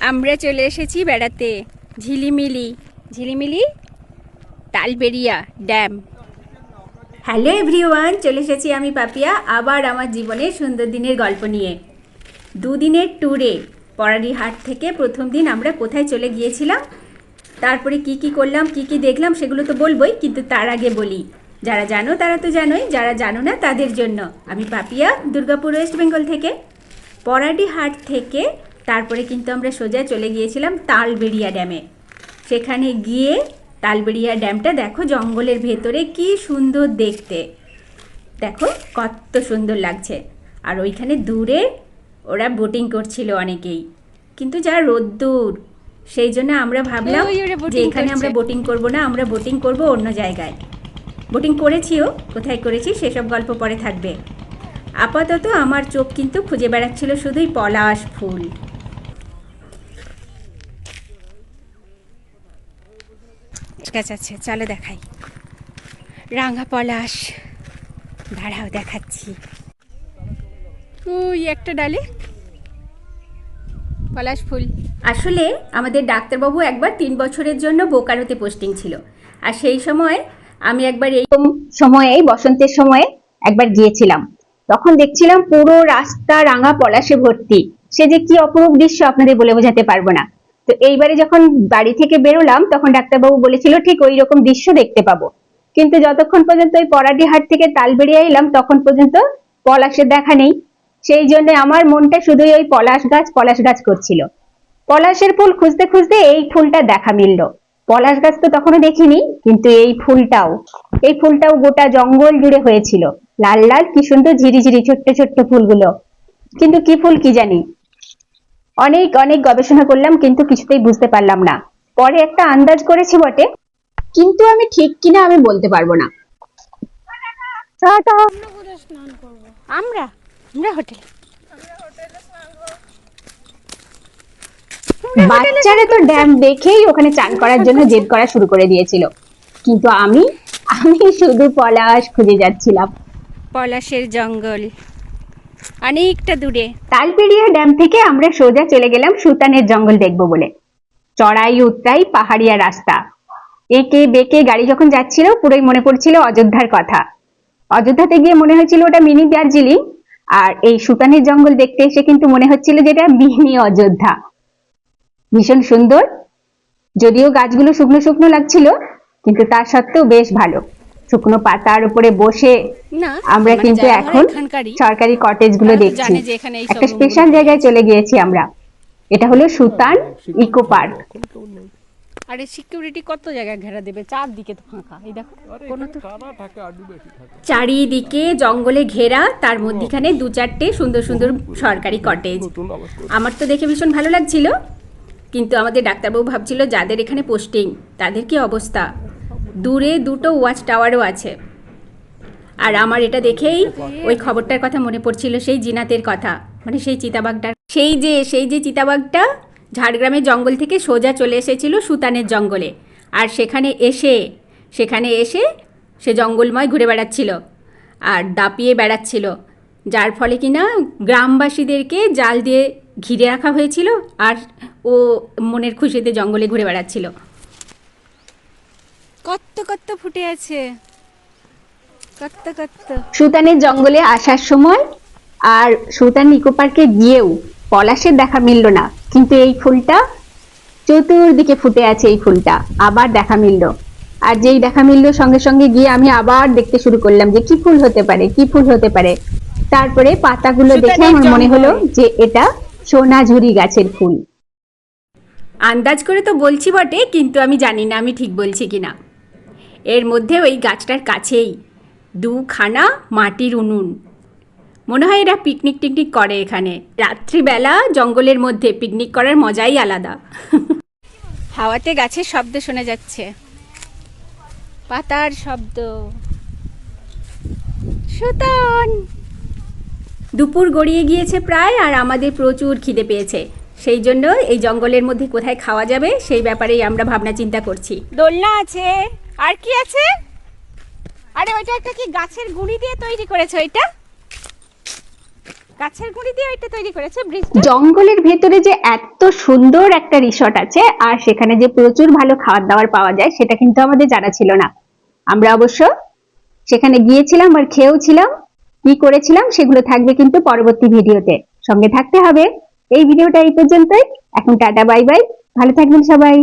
আমরা চলে এসেছি বেড়াতে। Jhilimili Jhilimili Talberia dam. Hello everyone, চলে এসেছি আমি পাপিয়া, আবার আমার জীবনের সুন্দর দিনের গল্প নিয়ে। দুদিনের ট্যুরে পরারি হাট থেকে প্রথম দিন আমরা কোথায় চলে গিয়েছিলাম, তারপরে কি কি করলাম, কি কি দেখলাম সেগুলো তো বলবোই, কিন্তু তার আগে বলি। যারা জানো তারা তো জানোই, যারা জানো না তাদের জন্য। আমি পাপিয়া, দুর্গাপুর, ওয়েস্ট বেঙ্গল থেকে। পরাডি হাট থেকে তারপরে কিন্তু আমরা সোজা চলে গিয়েছিলাম তালবেড়িয়া ড্যামে। সেখানে গিয়ে তালবেড়িয়া ড্যামটা দেখো জঙ্গলের ভেতরে কি সুন্দর দেখতে। দেখো কত সুন্দর লাগছে। আর ওইখানে দূরে ওরা বোটিং করছিল অনেকেই। কিন্তু যা রোদ্দুর সেই জন্য আমরা ভাবলাম যে এখানে আমরা বোটিং করব না আমরা বোটিং করব অন্য জায়গায়। বোটিং করেছিও কোথায় করেছি সেসব গল্প পরে থাকবে। আপাতত আমার চোখ কিন্তু খুঁজে বেড়াচ্ছিল শুধুই পলাশ ফুল। গাছ আছে চলো দেখাই। রাঙা পলাশ দাঁড়াও দেখাচ্ছি। ওই একটা ডালে? পলাশ ফুল। আসলে আমাদের ডাক্তারবাবু একবার তিন বছরের জন্য বোকারোতে পোস্টিং ছিল। আর সেই সময় আমি একবার এই সময়ে এই বসন্তের সময়ে একবার গিয়েছিলাম। তখন দেখছিলাম পুরো রাস্তা রাঙা পলাশে ভর্তি। সে যে কি অপরূপ দৃশ্য আপনাদের বলে বোঝাতে পারব না। তো এইবারে যখন বাড়ি থেকে বেরোলাম, তখন ডাক্তারবাবু বলেছিল, ঠিক ওই রকম দৃশ্য দেখতে পাবো। কিন্তু যতক্ষণ পর্যন্ত ওই পরাটি হাট থেকে তাল বেরিয়ে এলাম, তখন পর্যন্ত পলাশের দেখা নেই। সেই জন্য আমার মনটা শুধুই ওই পলাশ গাছ পলাশ গাছ করছিল। পলাশের ফুল খুঁজতে খুঁজতে এই ফুলটা দেখা মিলল। পলাশ গাছ তো তখনও দেখিনি, কিন্তু এই ফুলটাও। এই ফুলটাও গোটা জঙ্গল জুড়ে হয়েছিল। লাল লাল, কি সুন্দর ঝিরিঝিরি ছোট্ট ছোট্ট ফুলগুলো। কিন্তু কি ফুল কি জানি? অনেক অনেক গবেষণা করলাম কিন্তু কিছুতেই বুঝতে পারলাম না। পরে একটা আন্দাজ করেছি বটে কিন্তু আমি ঠিক কিনা আমি বলতে পারব না। আমরা? আমরা হোটেল। বাচ্চারা তো ড্যাম দেখেই ওখানে চান করার জন্য জেদ করা শুরু করে দিয়েছিল। কিন্তু আমি আমি শুধু পলাশ খুঁজে যাচ্ছিলাম। পলাশের জঙ্গল। অনেকটা দূরে। তালপেড়িয়া ড্যাম থেকে আমরা সোজা চলে গেলাম সুতানের জঙ্গল দেখব বলে। চড়াই উতরাই পাহাড়িয়া রাস্তা। একে বেঁকে গাড়ি যখন যাচ্ছিল, পুরোই মনে পড়ছিল অযোধ্যার কথা। অযোধ্যাতে গিয়ে মনে হয়েছিল ওটা মিনি দার্জিলিং, আর এই সুতানের জঙ্গল দেখতে এসে কিন্তু মনে হচ্ছিল যেটা মিনি অযোধ্যা। ভীষণ সুন্দর, যদিও গাছগুলো শুকনো শুকনো লাগছিল, কিন্তু তা সত্ত্বেও বেশ ভালো। শুকনো পাতার উপরে বসে আমরা মানে কিন্তু এখন সরকারি কটেজগুলো দেখছি। জানে যে এখানে এই সব একটা স্পেশাল জায়গায় চলে গিয়েছি আমরা। এটা হলো সুতান ইকো পার্ক। আরে সিকিউরিটি কত জায়গায় ঘেরা দেবে? চারদিকে তো ফাঁকা। এই দেখো কোনো তো চারিদিকে জঙ্গলে ঘেরা তার মধ্যিখানে দু চারটে সুন্দর সুন্দর সরকারি কটেজ। আমার তো দেখে ভীষণ ভালো লাগছিল। কিন্তু আমাদের ডাক্তারবাবু ভাবছিল যাদের এখানে পোস্টিং তাদের কি অবস্থা? দূরে দুটো ওয়াচ টাওয়ারও আছে। আর আমার এটা দেখেই ওই খবরটার কথা মনে পড়ছিল, সেই জিনাতের কথা। মানে সেই চিতাবাঘটার সেই যে সেই যে চিতাবাঘটা ঝাড়গ্রামের জঙ্গল থেকে সোজা চলে এসেছিল সুতানের জঙ্গলে। আর সেখানে এসে সেখানে এসে সে জঙ্গলময় ঘুরে বেড়াচ্ছিল আর দাপিয়ে বেড়াচ্ছিল। যার ফলে কিনা গ্রামবাসীদেরকে জাল দিয়ে ঘিরে রাখা হয়েছিল আর ও মনের খুশিতে জঙ্গলে ঘুরে বেড়াচ্ছিল। কত কত ফুটে আছে। কত কত সুতানের জঙ্গলে আসার সময় আর সুতান ইকো পার্কে গিয়েও পলাশের দেখা মিলল না। কিন্তু এই ফুলটা চতুর্দিকে ফুটে আছে এই ফুলটা আবার দেখা মিলল। আর যেই দেখা মিলল সঙ্গে সঙ্গে গিয়ে আমি আবার দেখতে শুরু করলাম যে কি ফুল হতে পারে কি ফুল হতে পারে। তারপরে পাতাগুলো দেখে আমার মনে হলো যে এটা সোনাঝুরি গাছের ফুল। আন্দাজ করে তো বলছি বটে কিন্তু আমি জানি না আমি ঠিক বলছি কিনা। এর মধ্যে ওই গাছটার কাছেই। দুখানা মাটির উনুন। মনে হয় এরা পিকনিক টিকনিক করে এখানে। রাত্রিবেলা জঙ্গলের মধ্যে পিকনিক করার মজাই আলাদা। হাওয়াতে গাছের শব্দ শোনা যাচ্ছে। পাতার শব্দ। সুতন। দুপুর গড়িয়ে গিয়েছে প্রায় আর আমাদের প্রচুর খিদে পেয়েছে। সেই জন্য এই জঙ্গলের মধ্যে কোথায় খাওয়া যাবে সেই ব্যাপারেই আমরা ভাবনা চিন্তা করছি। দোলনা আছে। আর কি আছে? আরে, ওইটা একটা কি গাছের গুঁড়ি দিয়ে তৈরি করেছে ওইটা গাছের গুঁড়ি দিয়ে এটা তৈরি করেছে জঙ্গলের ভেতরে যে এত সুন্দর একটা রিসর্ট আছে, আর সেখানে যে প্রচুর ভালো খাবার দাবার পাওয়া যায়, সেটা কিন্তু আমাদের জানা ছিল না। আমরা অবশ্য সেখানে গিয়েছিলাম আর খেয়েও ছিলাম কি করেছিলাম সেগুলো থাকবে কিন্তু পরবর্তী ভিডিওতে। সঙ্গে থাকতে হবে। এই ভিডিওটা এই পর্যন্তই। এখন টাটা, বাই বাই। ভালো থাকবেন সবাই।